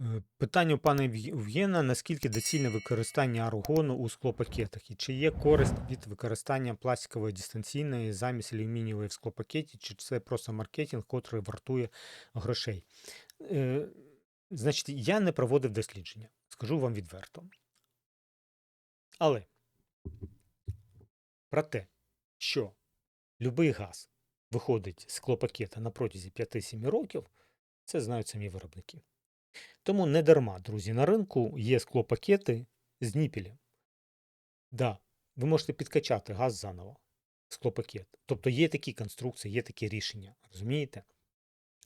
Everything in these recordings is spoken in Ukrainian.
Е, Питання у пана Євгена: наскільки доцільне використання аргону у склопакетах? І чи є користь від використання пластикової дистанційної замість алюмінієвої в склопакеті, чи це просто маркетинг, котрий вартує грошей? Е, Значить, я не проводив дослідження, скажу вам відверто. Але про те, що будь-який газ виходить з склопакета на протязі 5-7 років, це знають самі виробники. Тому не дарма, друзі, на ринку є склопакети з ніпілем. Да, ви можете підкачати газ заново, склопакет. Тобто є такі конструкції, є такі рішення. Розумієте?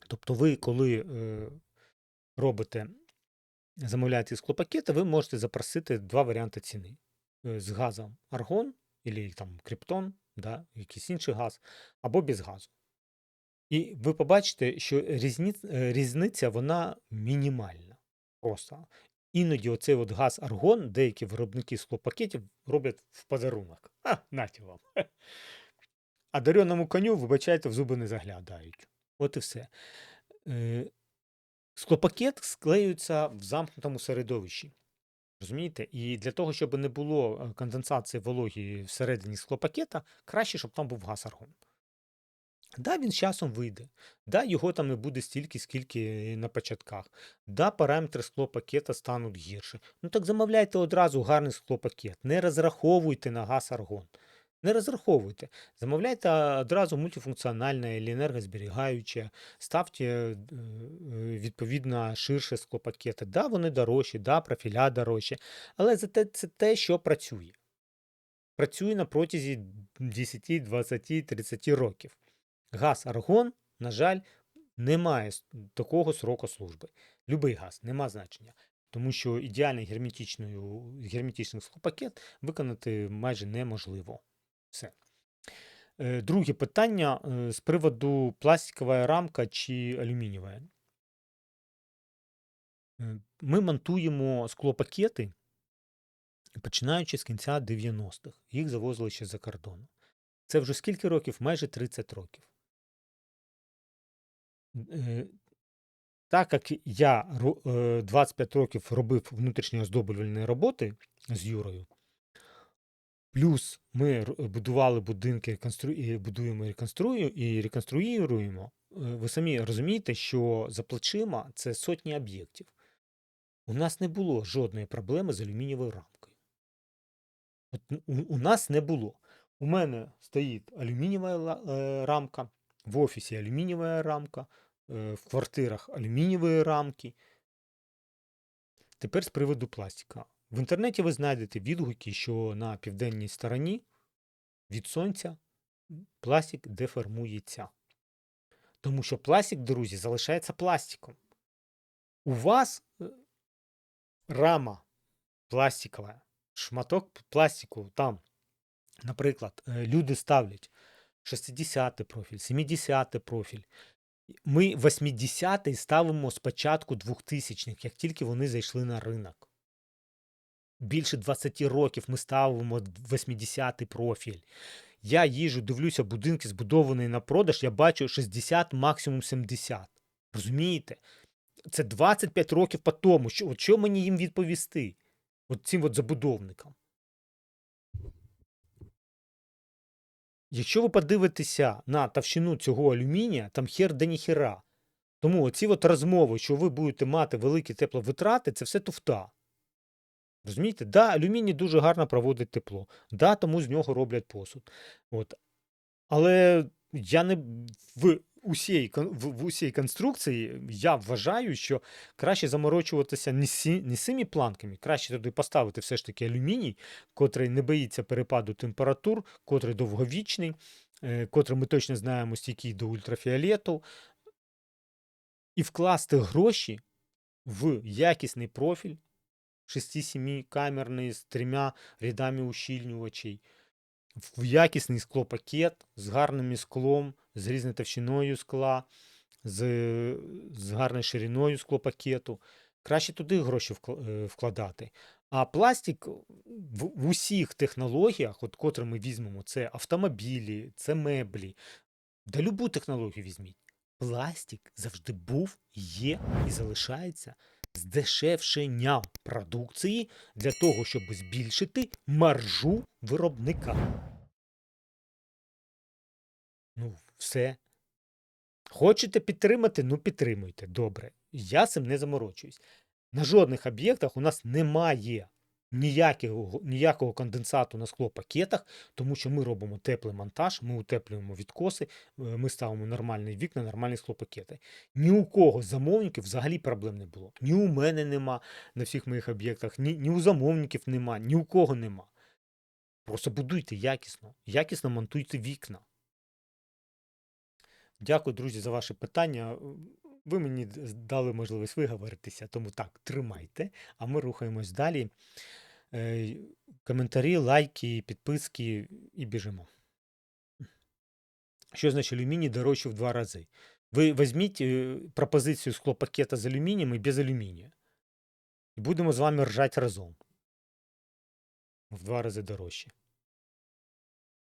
Тобто, ви, коли е, робите, замовляєте склопакети, ви можете запросити два варіанти ціни: Е, з газом аргон, або там криптон, да, якийсь інший газ, або без газу. І ви побачите, що різні, е, різниця вона мінімальна. Просто. Іноді оцей от газ аргон, деякі виробники склопакетів роблять в подарунок. А, наті вам. А дареному коню, вибачайте, в зуби не заглядають. От і все. Е, Склопакет склеюється в замкнутому середовищі. Розумієте? І для того, щоб не було е, конденсації вологі всередині склопакета, краще, щоб там був газ аргон. Да, він з часом вийде. Да, його там не буде стільки, скільки на початках. Да, параметри склопакета стануть гірше. Ну так замовляйте одразу гарний склопакет. Не розраховуйте на газ аргон. Не розраховуйте. Замовляйте одразу мультифункціональне або енергозберігаюче, ставте е, е, відповідно ширше склопакети. Да, вони дорожчі, да, профіля дорожчі, але зате це те, що працює. Працює на протязі 10, 20, 30 років. Газ аргон, на жаль, не має такого сроку служби. Любий газ, нема значення. Тому що ідеальний герметичний склопакет виконати майже неможливо. Все. Е, Друге питання е, з приводу пластикова рамка чи алюмінієва. Е, Ми монтуємо склопакети, починаючи з кінця 90-х. Їх завозили ще за кордону. Це вже скільки років? Майже 30 років. Е, Так як я е, 25 років робив внутрішні оздоблювальні роботи з Юрою, плюс ми будували будинки, і будуємо реконструю... і реконструюємо, е, ви самі розумієте, що за плечима це сотні об'єктів. У нас не було жодної проблеми з алюмінієвою рамкою. От у, у нас не було. У мене стоїть алюмінієва е, рамка, в офісі алюмінієва рамка, е, в квартирах алюмінієві рамки. Тепер з приводу пластика. В інтернеті ви знайдете відгуки, що на південній стороні від сонця пластик деформується. Тому що пластик, друзі, залишається пластиком. У вас е, рама пластикова, шматок пластику там, наприклад, е, люди ставлять 60 профіль, 70 профіль. Ми 80-й ставимо з початку 2000-х, як тільки вони зайшли на ринок. Більше 20 років ми ставимо 80-й профіль. Я їжу, дивлюся, будинки збудовані на продаж, я бачу 60, максимум 70. Розумієте? Це 25 років по тому. Що, от що мені їм відповісти? От цим от забудовникам. Якщо ви подивитеся на товщину цього алюмінія, там хер де ніхера. Тому оці от розмови, що ви будете мати великі тепловитрати, це все туфта. Розумієте? Да, алюміній дуже гарно проводить тепло. Да, тому з нього роблять посуд. От. Але я не в усій, в, усій конструкції я вважаю, що краще заморочуватися не, сі, не цими планками, краще туди поставити все ж таки алюміній, котрий не боїться перепаду температур, котрий довговічний, е, котрий ми точно знаємо стійкий до ультрафіолету, і вкласти гроші в якісний профіль 6-7 камерний з трьома рядами ущільнювачей, в якісний склопакет з гарним склом, з різною товщиною скла, з, з гарною шириною склопакету. Краще туди гроші е, вкладати. А пластик в, усіх технологіях, от котрі ми візьмемо, це автомобілі, це меблі. Да любу технологію візьміть. Пластик завжди був, є і залишається здешевшення продукції для того, щоб збільшити маржу виробника. Ну, все. Хочете підтримати? Ну підтримуйте. Добре. Я цим не заморочуюсь. На жодних об'єктах у нас немає ніякого, ніякого конденсату на склопакетах, тому що ми робимо теплий монтаж, ми утеплюємо відкоси, е, ми ставимо нормальні вікна, нормальні склопакети. Ні у кого з замовників взагалі проблем не було. Ні у мене нема на всіх моїх об'єктах, ні, ні у замовників нема, ні у кого нема. Просто будуйте якісно, якісно монтуйте вікна. Дякую, друзі, за ваші питання. Ви мені дали можливість виговоритися, тому так, тримайте, а ми рухаємось далі. Е, Коментарі, лайки, підписки і біжимо. Що значить алюміній дорожче в два рази? Ви візьміть е, пропозицію склопакета з алюмінієм і без алюмінія. І будемо з вами ржати разом. В два рази дорожче.